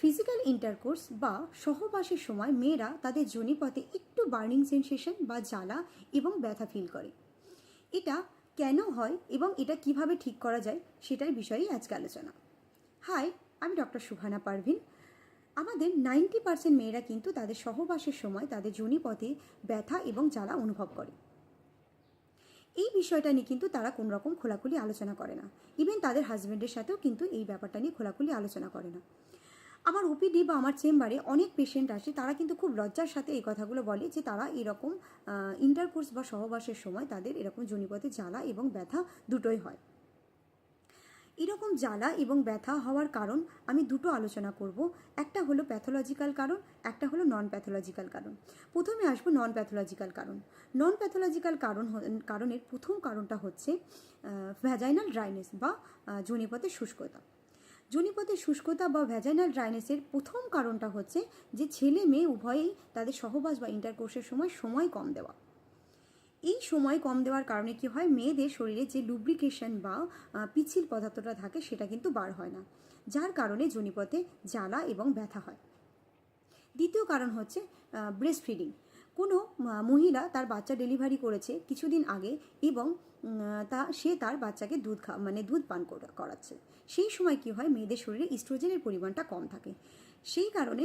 Physical intercourse বা সহবাসের সময় মেয়েরা তাদের যোনিপথে একটু বার্নিং সেনসেশন বা জ্বালা এবং ব্যথা ফিল করে। এটা কেন হয় এবং এটা কীভাবে ঠিক করা যায় সেটার বিষয়েই আজকে আলোচনা। হাই আমি ডক্টর সুহানা পারভিন। আমাদের নাইনটি পার্সেন্ট মেয়েরা কিন্তু তাদের সহবাসের সময় তাদের যোনিপথে ব্যথা এবং জ্বালা অনুভব করে। এই বিষয়টা নিয়ে কিন্তু তারা কোনো রকম খোলাখুলি আলোচনা করে না। ইভেন তাদের হাজব্যান্ডের সাথেও কিন্তু এই ব্যাপারটা নিয়ে খোলাখুলি আলোচনা করে না। আমার ওপিডি বা আমার চেম্বারে অনেক পেশেন্ট আসে তারা কিন্তু খুব লজ্জার সাথে এই কথাগুলো বলে যে তারা এরকম ইন্টারকোর্স বা সহবাসের সময় তাদের এরকম জনিপথে জ্বালা এবং ব্যথা দুটোই হয়। এরকম জ্বালা এবং ব্যথা হওয়ার কারণ আমি দুটো আলোচনা করব। একটা হলো প্যাথোলজিক্যাল কারণ একটা হলো নন প্যাথোলজিক্যাল কারণ। প্রথমে আসব নন প্যাথোলজিক্যাল কারণ। নন প্যাথোলজিক্যাল কারণ কারণের প্রথম কারণটা হচ্ছে ভ্যাজাইনাল ড্রাইনেস বা আহ, যোনিপথের শুষ্কতা। যোনিপথের শুষ্কতা বা ভ্যাজাইনাল ড্রাইনেসের প্রথম কারণটা হচ্ছে যে ছেলে মেয়ে উভয়েই তাদের সহবাস বা ইন্টারকোর্সের সময় সময় কম দেওয়া। এই সময় কম দেওয়ার কারণে কি হয়? মেয়েদের শরীরে যে লুব্রিকেশন বা পিছিল পদার্থটা থাকে সেটা কিন্তু বার হয় না, যার কারণে যোনিপথে জ্বালা এবং ব্যথা হয়। দ্বিতীয় কারণ হচ্ছে ব্রেস্ট ফিডিং কোনো মহিলা তার বাচ্চা ডেলিভারি করেছে কিছুদিন আগে এবং তা সে তার বাচ্চাকে দুধ খা মানে দুধ পান করাচ্ছে। সেই সময় কি হয় মেয়েদের শরীরে ইস্ট্রোজেনের পরিমাণটা কম থাকে। সেই কারণে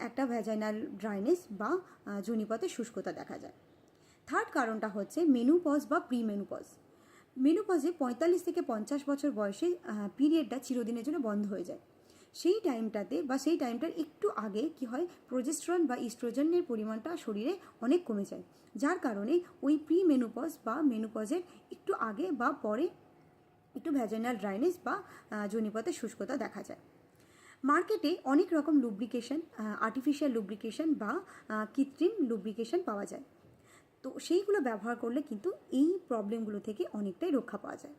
একটা ভ্যাজাইনাল ড্রাইনেস বা আহ, যোনিপথে শুষ্কতা দেখা যায়। থার্ড কারণটা হচ্ছে মেনুপজ বা প্রি মেনুপজ মেনুপজে পঁয়তাল্লিশ থেকে পঞ্চাশ বছর বয়সে পিরিয়ডটা চিরদিনের জন্য বন্ধ হয়ে যায়। সেই টাইমটাতে বা সেই টাইমটার একটু আগে কি হয় প্রোজেস্ট্রন বা ইস্ট্রোজেনের পরিমাণটা শরীরে অনেক কমে যায়। যার কারণে ওই প্রি মেনুপজ বা মেনুপজের একটু আগে বা পরে একটু ভ্যাজাইনাল ড্রাইনেস বা আহ, যোনিপথে শুষ্কতা দেখা যায়। মার্কেটে অনেক রকম লুব্রিকেশন আর্টিফিশিয়াল লুব্রিকেশন বা কৃত্রিম লুব্রিকেশন পাওয়া যায়। তো সেইগুলো ব্যবহার করলে কিন্তু এই প্রবলেমগুলো থেকে অনেকটাই রক্ষা পাওয়া যায়।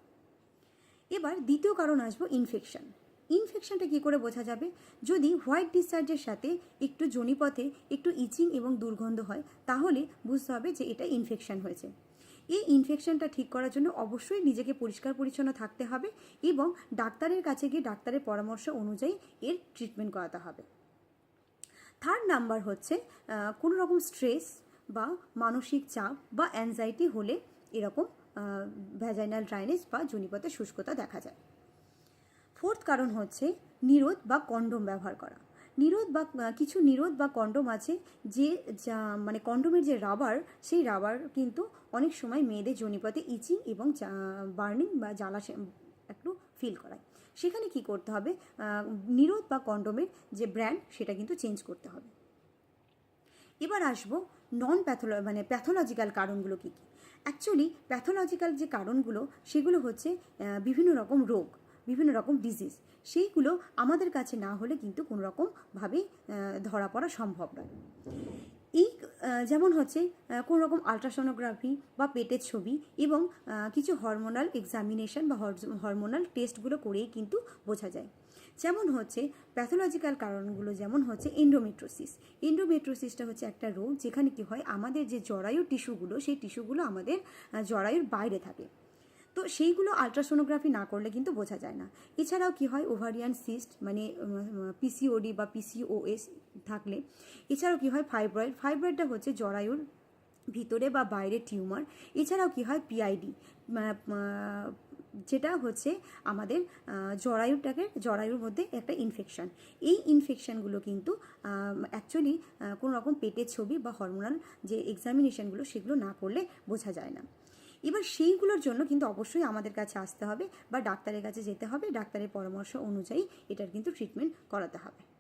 এবার দ্বিতীয় কারণ আসব ইনফেকশন ইনফেকশনটা কী করে বোঝা যাবে? যদি হোয়াইট ডিসচার্জের সাথে একটু জনিপথে একটু ইচিং এবং দুর্গন্ধ হয়, তাহলে বুঝতে হবে যে এটা ইনফেকশন হয়েছে। এই ইনফেকশনটা ঠিক করার জন্য অবশ্যই নিজেকে পরিষ্কার পরিচ্ছন্ন থাকতে হবে এবং ডাক্তারের কাছে গিয়ে ডাক্তারের পরামর্শ অনুযায়ী এর ট্রিটমেন্ট করাতে হবে। থার্ড নাম্বার হচ্ছে কোনো রকম স্ট্রেস বা মানসিক চাপ বা অ্যাংজাইটি হলে এরকম ভ্যাজাইনাল ড্রাইনেস বা জনিপথে শুষ্কতা দেখা যায়। ফোর্থ কারণ হচ্ছে নিরোধ বা কন্ডোম ব্যবহার করা। নিরোধ বা কিছু নিরোধ বা কন্ডোম আছে যে, যা মানে কন্ডোমের যে রাবার, সেই রাবার কিন্তু অনেক সময় মেয়েদের জনিপথে ইচিং এবং বার্নিং বা জ্বালা একটু ফিল করায়। সেখানে কি করতে হবে? নিরোধ বা কন্ডোমের যে ব্র্যান্ড, সেটা কিন্তু চেঞ্জ করতে হবে। এবার আসব নন প্যাথোলো মানে প্যাথোলজিক্যাল কারণগুলো কী কী? অ্যাকচুয়ালি প্যাথোলজিক্যাল যে কারণগুলো, সেগুলো হচ্ছে বিভিন্ন রকম রোগ। বিভিন্ন রকম ডিজিজ সেইগুলো আমাদের কাছে না হলে কিন্তু কোনো রকমভাবে ধরা পড়া সম্ভব নয়। এই যেমন হচ্ছে কোনো রকম আলট্রাসোনোগ্রাফি বা পেটের ছবি এবং কিছু হরমোনাল এক্সামিনেশন বা হরমোনাল টেস্টগুলো করেই কিন্তু বোঝা যায়। যেমন হচ্ছে প্যাথোলজিক্যাল কারণগুলো যেমন হচ্ছে এন্ডোমেট্রোসিস এন্ডোমেট্রোসিসটা হচ্ছে একটা রোগ যেখানে কি হয়, আমাদের যে জরায়ু টিস্যুগুলো সেই টিস্যুগুলো আমাদের জরায়ুর বাইরে থাকে। তো সেইগুলো আলট্রাসোনোগ্রাফি না করলে কিন্তু বোঝা যায় না। এছাড়াও কি হয়? ওভারিয়ান সিস্ট মানে পিসিওডি বা পিসিওএস থাকলে। এছাড়াও কি হয়? ফাইব্রয়েড ফাইব্রয়েডটা হচ্ছে জরায়ুর ভিতরে বা বাইরে টিউমার। এছাড়াও কি হয়? পিআইডি যেটা হচ্ছে আমাদের জরায়ুটাকে, জরায়ুর মধ্যে একটা ইনফেকশন এই ইনফেকশনগুলো কিন্তু অ্যাকচুয়ালি কোনো রকম পেটের ছবি বা হরমোনাল যে এক্সামিনেশনগুলো সেগুলো না করলে বোঝা যায় না। এবার সেইগুলোর জন্য কিন্তু অবশ্যই আমাদের কাছে আসতে হবে বা ডাক্তারের কাছে যেতে হবে, ডাক্তারের পরামর্শ অনুযায়ী এটার কিন্তু ট্রিটমেন্ট করাতে হবে।